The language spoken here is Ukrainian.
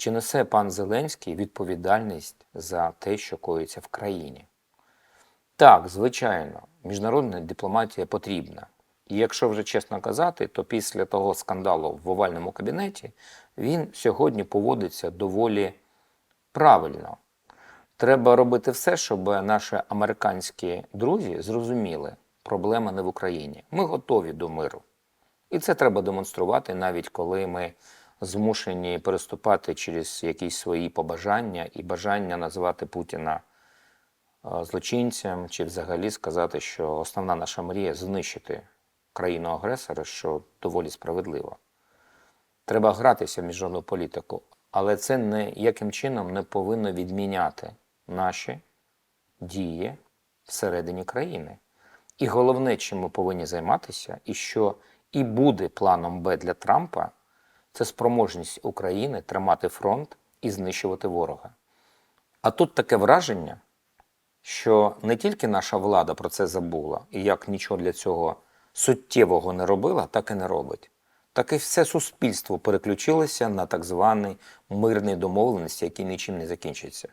Чи несе пан Зеленський відповідальність за те, що коїться в країні? Так, звичайно, міжнародна дипломатія потрібна. І якщо вже чесно казати, то після того скандалу в овальному кабінеті він сьогодні поводиться доволі правильно. Треба робити все, щоб наші американські друзі зрозуміли, проблема не в Україні. Ми готові до миру. І це треба демонструвати, навіть коли ми змушені переступати через якісь свої побажання і бажання назвати Путіна е, злочинцем, чи взагалі сказати, що основна наша мрія знищити країну-агресора, що доволі справедливо. Треба гратися в міжнародну політику, але це ніяким чином не повинно відміняти наші дії всередині країни. І головне, чим ми повинні займатися, і що і буде планом Б для Трампа, це спроможність України тримати фронт і знищувати ворога. А тут таке враження, що не тільки наша влада про це забула і як нічого для цього суттєвого не робила, так і не робить. Так і все суспільство переключилося на так званий мирний домовленості, який нічим не закінчиться.